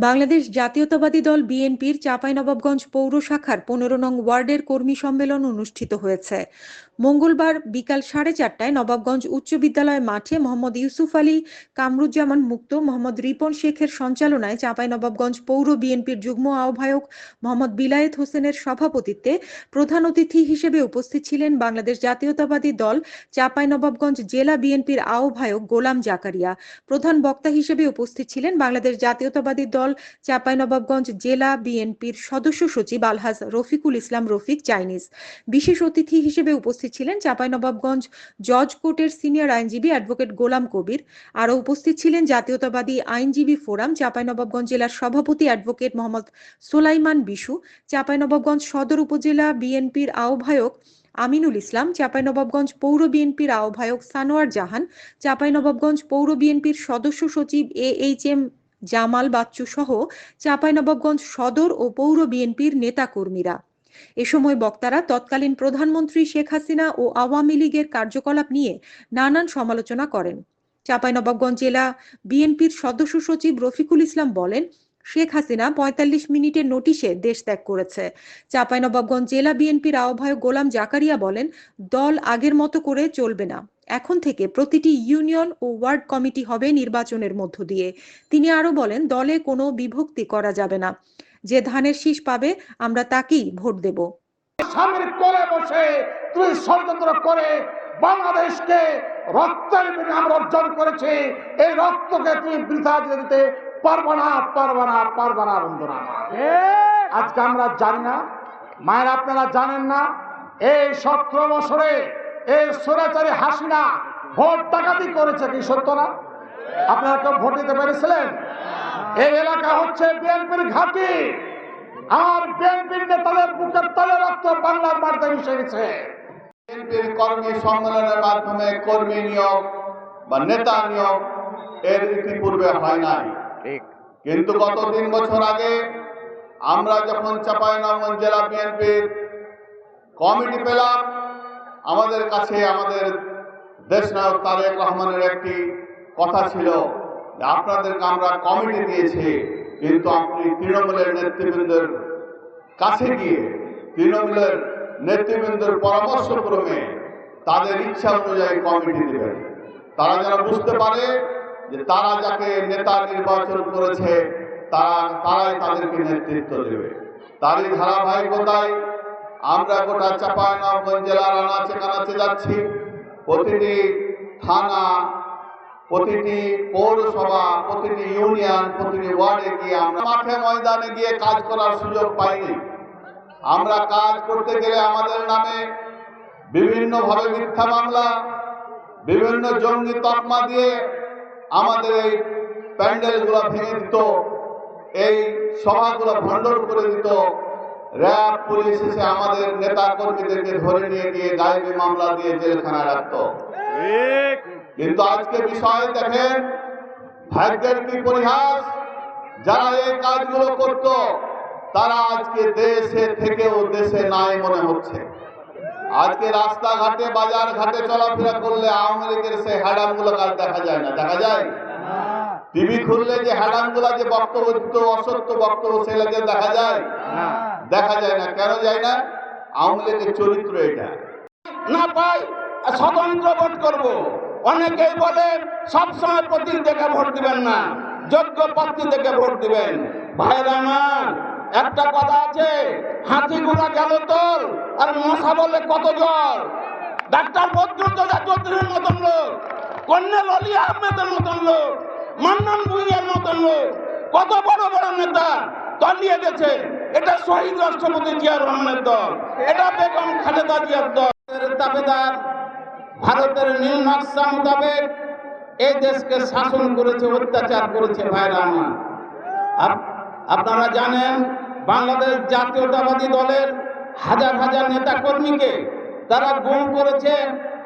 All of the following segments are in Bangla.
বাংলাদেশ জাতীয়তাবাদী দল বিএনপির চাঁপাইনবাবগঞ্জ পৌর শাখার পনেরো নং ওয়ার্ডের কর্মী সম্মেলন অনুষ্ঠিত হয়েছে। মঙ্গলবার বিকাল সাড়ে চারটায় নবাবগঞ্জ উচ্চ বিদ্যালয় মাঠে মোহাম্মদ ইউসুফ আলী কামরুজ্জামান মুক্ত, মোহাম্মদ রিপন শেখের সঞ্চালনায় চাঁপাই নবাবগঞ্জ পৌর বিএনপির যুগ্ম আহ্বায়ক মোহাম্মদ বিলায়েত হোসেনের সভাপতিত্বে প্রধান অতিথি হিসেবে উপস্থিত ছিলেন বাংলাদেশ জাতীয়তাবাদী দল চাঁপাই নবাবগঞ্জ জেলা বিএনপির আহ্বায়ক গোলাম জাকারিয়া। প্রধান বক্তা হিসেবে উপস্থিত ছিলেন বাংলাদেশ জাতীয়তাবাদী দল চাঁপাইনবাবগঞ্জ জেলা বিএনপির সদস্য সচিব আলহাজ রফিকুল ইসলাম রফিক চাইনিজ। বিশেষ অতিথি হিসেবে উপস্থিত ছিলেন চাঁপাইনবাবগঞ্জ জজ কোর্টের সিনিয়র আইনজীবী অ্যাডভোকেট গোলাম কবির। আরও উপস্থিত ছিলেন জাতীয়তাবাদী আইনজীবী ফোরাম চাঁপাইনবাবগঞ্জ জেলার সভাপতি অ্যাডভোকেট মোহাম্মদ সোলাইমান বিশু, চাঁপাইনবাবগঞ্জ সদর উপজেলা বিএনপির আহ্বায়ক আমিনুল ইসলাম, চাঁপাইনবাবগঞ্জ পৌর বিএনপির আহ্বায়ক সানোয়ার জাহান, চাঁপাইনবাবগঞ্জ পৌর বিএনপির সদস্য সচিব A H M Jamal Bachchu সহ চাঁপাইনবাবগঞ্জ সদর ও পৌর বিএনপির নেতাকর্মীরা। এ সময় বক্তারা তৎকালীন প্রধানমন্ত্রী শেখ হাসিনা ও আওয়ামী লীগের কার্যকলাপ নিয়ে নানান সমালোচনা করেন। চাঁপাইনবাবগঞ্জ জেলা বিএনপির সদস্য সচিব রফিকুল ইসলাম বলেন, শেখ হাসিনা পঁয়তাল্লিশ মিনিটের নোটিশে দেশ ত্যাগ করেছে। চাঁপাইনবাবগঞ্জ জেলা বিএনপির আহ্বায়ক গোলাম জাকারিয়া বলেন, দল আগের মতো করে চলবে না। এখন থেকে প্রতিটি ইউনিয়ন ও ওয়ার্ড কমিটি হবে নির্বাচনের মধ্য দিয়ে। তিনি আরও বলেন, দলে কোনো বিভক্তি করা যাবে না। যে ধানের শীষ পাবে, আমরা তাকেই ভোট দেব। স্বামীর কোলে বসে তুই ষড়যন্ত্র করে বাংলাদেশকে রক্তের অর্জন করেছি। এই রক্তকে তুই বৃথা দিতে পারব না পারব না পারব না, বন্ধুরা। আজকে আমরা জানি না, মায়ের আপনারা জানেন না, এই সতেরো বছরে এই সরাচারী হাসিনা ভোট ডাকাতি করেছে কি সত্য না? আপনারা কেউ ভোট দিতে পেরেছিলেন? এই এলাকা হচ্ছে বিএনপির ঘাঁটি। আর বিএনপির নেতাদের বুকের তলে রক্ত বাংলার মাটিতে মিশে গেছে। বিএনপির কর্মী সম্মেলনের মাধ্যমে কর্মী নিয়োগ বা নেতা নিয়োগ এর ইতিপূর্বে হয় নাই। কিন্তু গত তিন বছর আগে আমরা যখন চাঁপাইনবাবগঞ্জ জেলা বিএনপির কমিটি পেলাম আমাদের কাছে আমাদের দেশ দেশনায়ক তারেক রহমানের একটি কথা ছিল আপনাদেরকে আমরা কমিটি দিয়েছি, কিন্তু আপনি তৃণমূলের নেতৃবৃন্দের কাছে গিয়ে তৃণমূলের নেতৃবৃন্দের পরামর্শক্রমে তাদের ইচ্ছা অনুযায়ী কমিটি দেবেন। তারা যারা বুঝতে পারে যে তারা যাকে নেতা নির্বাচন করেছে, তারা, তারাই তাদেরকে নেতৃত্ব দেবে। তারই ধারাবাহিকতায় আমরা গোটা চাঁপাইনবাবগঞ্জ জেলার আনাচে কানাচে যাচ্ছি। প্রতিটি থানা প্রতিটি পৌরসভা, প্রতিটি ইউনিয়ন, প্রতিটি ওয়ার্ডে গিয়ে আমরা মাঠে ময়দানে গিয়ে কাজ করার সুযোগ পাইনি। আমরা কাজ করতে গেলে আমাদের নামে বিভিন্নভাবে মিথ্যা মামলা, বিভিন্ন জঙ্গি তকমা দিয়ে আমাদের এই প্যান্ডেলগুলো ভেঙে দিত, এই সভাগুলো ভণ্ডর করে দিত। র্যাব, পুলিশ এসে আমাদের নেতা কর্মীদেরকে ধরে নিয়ে গিয়ে গায়েবী মামলা দিয়ে জেলখানায় রাখত। কিন্তু আজকে বিষয় দেখেন, ভাগ্যের কি যারা এই কাজগুলো করত, তারা আজকে দেশে থেকেও দেশে নাই মনে হচ্ছে। আজকে রাস্তাঘাটে বাজার ঘাটে চলাফেরা করলে আওয়ামী লীগের সেই হ্যাডামগুলো কাজ দেখা যায় না। দেখা যায়? টিভি খুললে যে হ্যাডামগুলা যে বক্তব্য অসত্য বক্তব্য সেগুলোকে দেখা যায়? দেখা যায় না। কেন যায় না? আওয়ামী লীগের চরিত্র এটা। না পাই, স্বতন্ত্র ভোট করব। অনেকেই বলে, সবসময় প্রতীক দেখে ভোট দিবেন না, যোগ্য প্রার্থী দেখে ভোট দিবেন। ভাইরা আমার, একটা কথা আছে হাতিগুলা গেল তোল আর মশা বলে কত জল ডাক্তার বদরুল চৌধুরীর মতন লোক কন্যা ললি আহমেদের মতন লোক, মান্নান ভুইয়ার মতন লোক, কত বড় বড় নেতা তলিয়ে গেছে। এটা শহীদ রাষ্ট্রপতি জিয়া রহমানের দল, এটা বেগম খালেদা জিয়ার দল। এর দাবিদার ভারতের নীল নকশা মোতাবেক এই দেশকে শাসন করেছে, অত্যাচার করেছে ভাইরা আমার। আপ- আপনারা জানেন, বাংলাদেশ জাতীয়তাবাদী দলের হাজার হাজার নেতা কর্মীকে তারা গুম করেছে,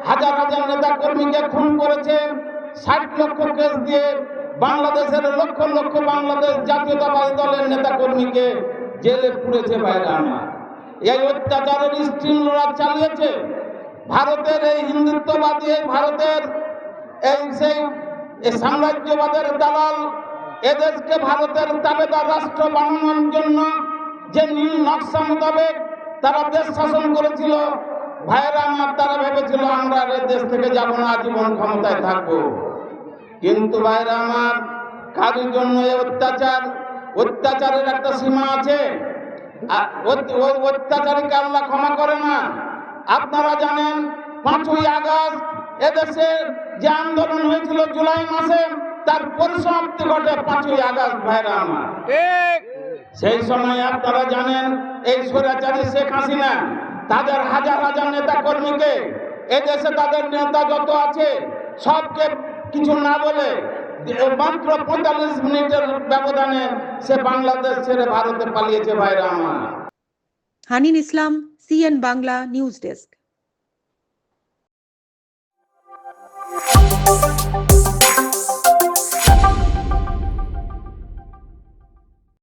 হাজার হাজার নেতা কর্মীকে খুন করেছে, ষাট লক্ষ কেস দিয়ে বাংলাদেশের লক্ষ লক্ষ বাংলাদেশ জাতীয়তাবাদী দলের নেতা কর্মীকে জেলে পুড়েছে ভাইরা আমার। এই অত্যাচারের স্ট্রিম লড়া চালিয়েছে ভারতের এই হিন্দুত্ববাদী, এই ভারতের এই সেই সাম্রাজ্যবাদের দালাল এদেশকে ভারতের তাবেদার রাষ্ট্র বানানোর জন্য যে নীল নকশা মোতাবেক তারা দেশ শাসন করেছিল, ভাইয়েরা আমার তারা ভেবেছিল, আমরা দেশ থেকে যাব না আজীবন ক্ষমতায় থাকব। কিন্তু ভাইরা আমার কাজের জন্য এই অত্যাচার, অত্যাচারের একটা সীমা আছে। আর অত- ওই অত্যাচারীকে আল্লাহ ক্ষমা করে না। আপনারা জানেন পাঁচই আগস্ট এদেশে যে আন্দোলন হয়েছিল জুলাই মাসে তার পরিসমাপ্তি ঘটে পাঁচই আগস্ট ভাইরা আমার সেই সময় আপনারা জানেন এই স্বৈরাচারী শেখ হাসিনা তাদের হাজার হাজার নেতা কর্মীকে এদেশে তাদের নেতা যত আছে সবকে কিছু না বলে মাত্র পঁয়তাল্লিশ মিনিটের ব্যবধানে সে বাংলাদেশ ছেড়ে ভারতে পালিয়েছে ভাইরা আমার হানিন ইসলাম সিএন বাংলা নিউজ ডেস্ক